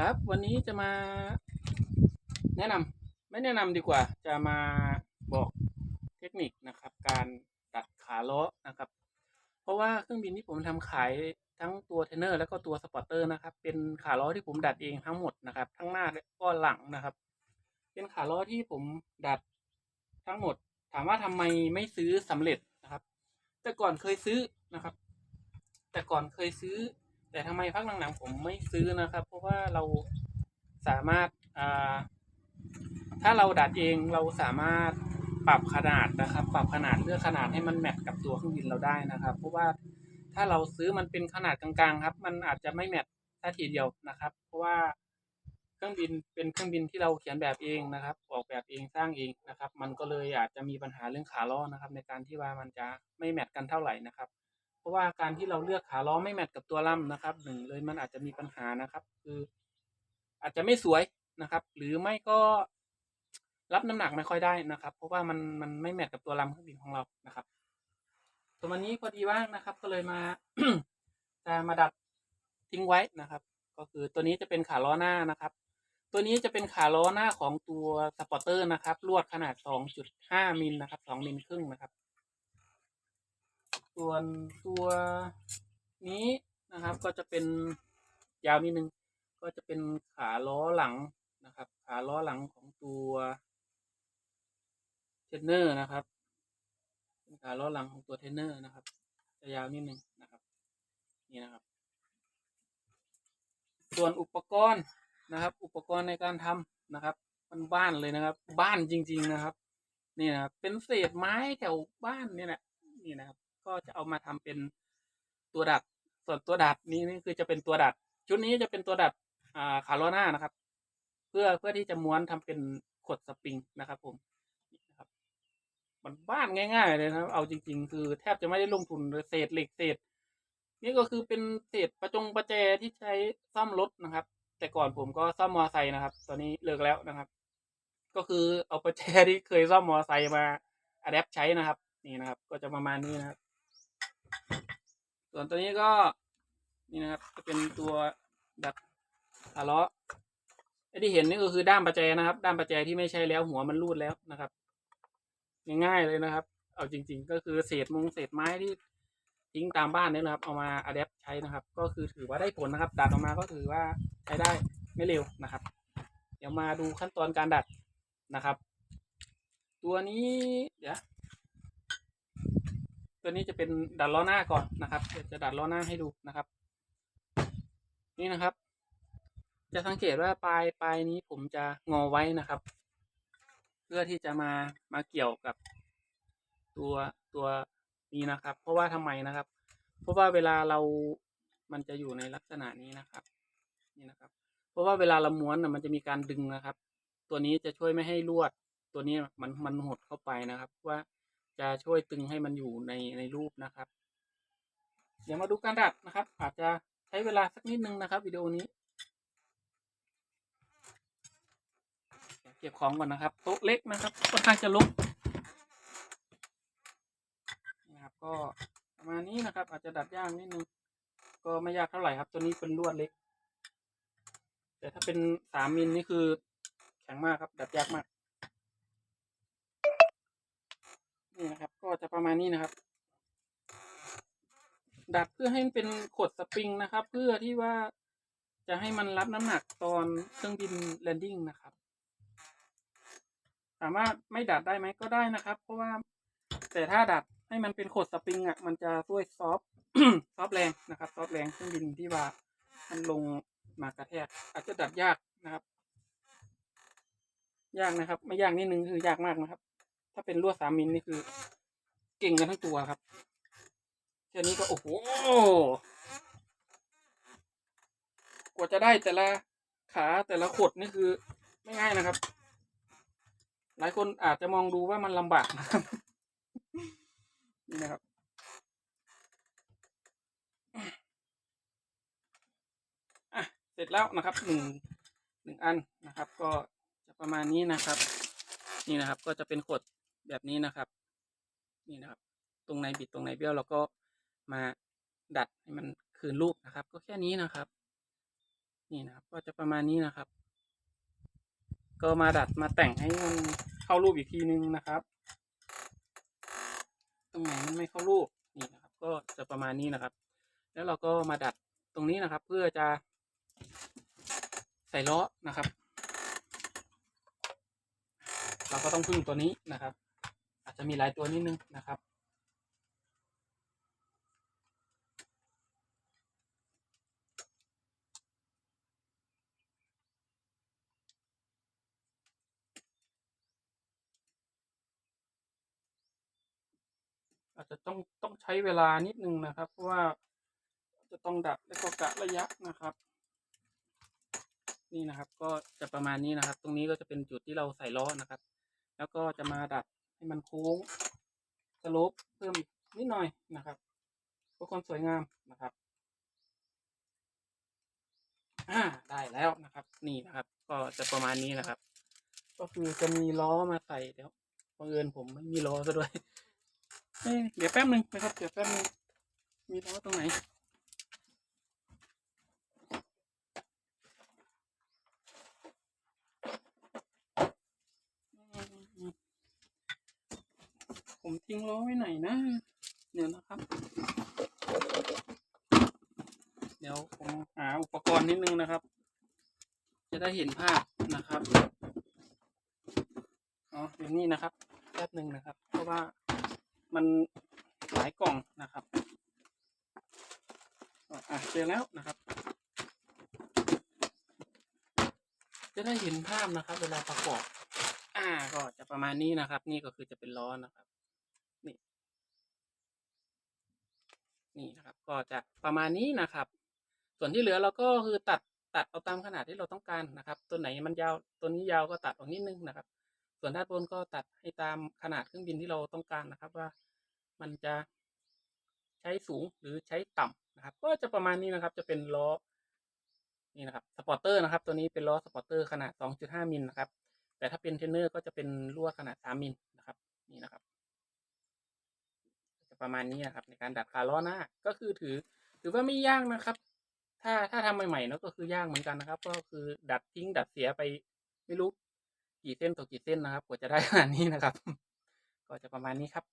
ครับ วันนี้จะมาแนะนำไม่แนะนำดีกว่า จะมาบอกเทคนิคนะครับ การดัดขาล้อนะครับ เพราะว่าเครื่องบินที่ผมทำขายทั้งตัวเทนเนอร์แล้วก็ตัวสปอร์เตอร์นะครับ เป็นขาล้อที่ผมดัดเองทั้งหมดนะครับ ทั้งหน้าและก็หลังนะครับ เป็นขาล้อที่ผมดัดทั้งหมด ถามว่าทำไมไม่ซื้อสำเร็จนะครับ แต่ก่อนเคยซื้อนะครับ แต่ก่อนเคยซื้อ แต่ทำไมพักหลังๆผมไม่ซื้อนะครับ เพราะว่าเราสามารถอ่าถ้าเราดัดเองเราสามารถปรับขนาดนะครับ ปรับขนาดเลือกขนาดให้มันแมทกับตัวเครื่องบินเราได้นะครับ เพราะว่าถ้าเราซื้อมันเป็นขนาดกลางๆครับ มันอาจจะไม่แมทท่าทีเดียวนะครับ เพราะว่าเครื่องบินเป็นเครื่องบินที่เราเขียนแบบเองนะครับ ออกแบบเองสร้างเองนะครับ มันก็เลยอาจจะมีปัญหาเรื่องขาล้อนะครับ ในการที่ว่ามันจะไม่แมทกันเท่าไหร่นะครับ ราะว่าการที่เราเลือกขาล้อไม่แมทกับตัวล่ำนะครับหนึ่งเลยมันอาจจะมีปัญหานะครับ คืออาจจะไม่สวยนะครับ หรือไม่ก็รับน้ำหนักไม่ค่อยได้นะครับ เพราะว่ามันมันไม่แมทกับตัวลำเครื่องบินของเรานะครับส่วนวันนี้พอดีว่างนะครับ ก็เลยมาจะมาดัดทิ้งไว้นะครับ ก็คือตัวนี้จะเป็นขาล้อหน้านะครับ ตัวนี้จะเป็นขาล้อหน้าของตัวสปอร์เตอร์นะครับ ลวดขนาด 2.5มิลนะครับ2มิลครึ่งนะครับ ส่วนตัวนี้นะครับก็จะเป็นยาวนิดนึงก็จะเป็นขาล้อหลังนะครับ ขาล้อหลังของตัวเทนเนอร์นะครับเป็นขาล้อหลังของตัวเทนเนอร์นะครับ จะยาวนิดนึงนะครับ นี่นะครับ ส่วนอุปกรณ์นะครับ อุปกรณ์ในการทำนะครับมันบ้านเลยนะครับ บ้านจริง ๆนะครับ นี่นะครับเป็นเศษไม้แถวบ้านเนี่ยแหละนี่นะครับ ก็จะเอามาทำเป็นตัวดัด ส่วนตัวดัดนี้นี่คือจะเป็นตัวดัด ชุดนี้จะเป็นตัวดัดอ่าขาล้อหน้านะครับ เพื่อเพื่อที่จะม้วนทำเป็นขดสปริงนะครับ ผมนะครับมันบ้านง่าย ๆ เลยนะครับ เอาจริง ๆ คือแทบจะไม่ได้ลงทุนเลยเศษเหล็กเศษนี่ก็คือเป็นเศษประจงประแจที่ใช้ซ่อมรถนะครับ แต่ก่อนผมก็ซ่อมมอไซค์นะครับ ตอนนี้เลิกแล้วนะครับ ก็คือเอาประแจที่เคยซ่อมมอไซค์มาอัดแอปใช้นะครับ นี่นะครับ ก็จะประมาณนี้นะครับ ส่วนตัวนี้ก็นี่นะครับ จะเป็นตัวดัดขาล้อไอ้ที่เห็นนี่ก็คือด้ามประแจนะครับ ด้ามประแจที่ไม่ใช่แล้วหัวมันรูดแล้วนะครับง่ายๆเลยนะครับ เอาจริง ๆ ก็คือเศษมงเศษไม้ที่ทิ้งตามบ้านเนี่ยนะครับ เอามาอัดแอปใช้นะครับ ก็คือถือว่าได้ผลนะครับ ดัดออกมาก็ถือว่าใช้ได้ไม่เร็วนะครับ เดี๋ยวมาดูขั้นตอนการดัดนะครับ ตัวนี้เดี๋ยว ตัวนี้จะเป็นดัดล้อหน้าก่อนนะครับเดี๋ยวจะดัดล้อหน้าให้ดูนะครับ นี่นะครับ จะสังเกตว่าปลายปลายนี้ผมจะงอไว้นะครับ เพื่อที่จะมามาเกี่ยวกับตัวตัวนี้นะครับ เพราะว่าทำไมนะครับ เพราะว่าเวลาเรามันจะอยู่ในลักษณะนี้นะครับ นี่นะครับ เพราะว่าเวลาเราม้วนนะมันจะมีการดึงนะครับ ตัวนี้จะช่วยไม่ให้ลวด ตัวนี้มันมันหดเข้าไปนะครับว่า จะช่วยตึงให้มันอยู่ในในรูปนะครับ เดี๋ยวมาดูการดัดนะครับ อาจจะใช้เวลาสักนิดนึงนะครับวิดีโอนี้ เก็บของก่อนนะครับ โต๊ะเล็กนะครับค่อนข้างจะลุกนะครับ ก็ประมาณนี้นะครับ อาจจะดัดยากนิดนึง ก็ไม่ยากเท่าไหร่ครับ ตัวนี้เป็นลวดเล็ก แต่ถ้าเป็นสามมิลนี่คือแข็งมากครับ ดัดยากมาก นี่นะครับ ก็จะประมาณนี้นะครับ ดัดเพื่อให้มันเป็นขดสปริงนะครับ เพื่อที่ว่าจะให้มันรับน้ำหนักตอนเครื่องบินแลนดิ้งนะครับ สามารถไม่ดัดได้ไหมก็ได้นะครับ เพราะว่าแต่ถ้าดัดให้มันเป็นขดสปริงอะมันจะช่วยซอฟซอฟแรงนะครับซอฟแรงเครื่องบินที่ว่ามันลงมากระแทกอาจจะดัดยากนะครับ ยากนะครับ ไม่ยากนิดนึงคือยากมากนะครับ ถ้าเป็นลวดสามมิลนี่คือ เก่งกันทั้งตัวครับ แค่นี้ก็โอ้โหกว่าจะได้แต่ละขาแต่ละขดนี่คือ ไม่ง่ายนะครับ หลายคนอาจจะมองดูว่ามันลำบากนะครับนี่นะครับอะเสร็จแล้วนะครับหนึ่งหนึ่งอันนะครับ ก็จะประมาณนี้นะครับ นี่นะครับ ก็จะเป็นขดแบบนี้นะครับ นี่นะครับ ตรงไหนบิดตรงไหนเบี้ยวเราก็ มาดัดให้มันคืนรูปนะครับ ก็แค่นี้นะครับ นี่นะครับก็จะประมาณนี้นะครับ ก็มาดัดมาแต่งให้มันเข้ารูปอีกทีนึงนะครับ ตรงไหนมันไม่เข้ารูปนี่นะครับ ก็จะประมาณนี้นะครับ แล้วเราก็มาดัดตรงนี้นะครับ เพื่อจะใส่ล้อนะครับ เราก็ต้องพึ่งตัวนี้นะครับ อาจจะมีหลายตัวนิดนึงนะครับ อาจจะต้องต้องใช้เวลานิดนึงนะครับ เพราะว่าจะต้องดัดแล้วก็กะระยะนะครับ นี่นะครับ ก็จะประมาณนี้นะครับ ตรงนี้ก็จะเป็นจุดที่เราใส่ล้อนะครับ แล้วก็จะมาดัดให้มันโค้งสลปเพิ่มนิดหน่อยนะครับเพื่อความสวยงามนะครับอ่าได้แล้วนะครับ นี่นะครับ ก็จะประมาณนี้นะครับ ก็คือจะมีล้อมาใส่เดี๋ยวบังเอิญผมไม่มีล้อซะด้วย เดี๋ยวแป๊บหนึ่งนะครับเดี๋ยวแป๊บหนึ่งมีล้อตรงไหนผมทิ้งล้อไว้ไหนนะ เดี๋ยวนะครับ เดี๋ยวผมหาอุปกรณ์นิดนึงนะครับ จะได้เห็นภาพนะครับ อ๋ออย่างนี้นะครับ แป๊บหนึ่งนะครับ เพราะว่า มันหลายกล่องนะครับอะเจอแล้วนะครับ จะได้เห็นภาพนะครับ เวลาประกอบ อ่าก็จะประมาณนี้นะครับ นี่ก็คือจะเป็นล้อนะครับ นี่ นี่นะครับ ก็จะประมาณนี้นะครับ ส่วนที่เหลือเราก็คือตัดตัดเอาตามขนาดที่เราต้องการนะครับ ตัวไหนมันยาวตัวนี้ยาวก็ตัดออกนิดนึงนะครับ ส่วนด้านบนก็ตัดให้ตามขนาดเครื่องบินที่เราต้องการนะครับ ว่ามันจะใช้สูงหรือใช้ต่ำนะครับ ก็จะประมาณนี้นะครับ จะเป็นล้อนี่นะครับสปอร์เตอร์นะครับ ตัวนี้เป็นล้อสปอร์เตอร์ขนาด 2.5 มิลนะครับ แต่ถ้าเป็นเทนเนอร์ก็จะเป็นลวดขนาด 3 มิลนะครับ นี่นะครับ จะประมาณนี้นะครับ ในการดัดขาล้อหน้าก็คือถือ ถือว่าไม่ยากนะครับ ถ้าถ้าทำใหม่ๆเนาะก็คือยากเหมือนกันนะครับ ก็คือดัดทิ้งดัดเสียไปไม่รู้ กี่เส้นต่อกี่เส้นนะครับกว่าจะได้ขนาดนี้นะครับ ก็จะประมาณนี้ครับ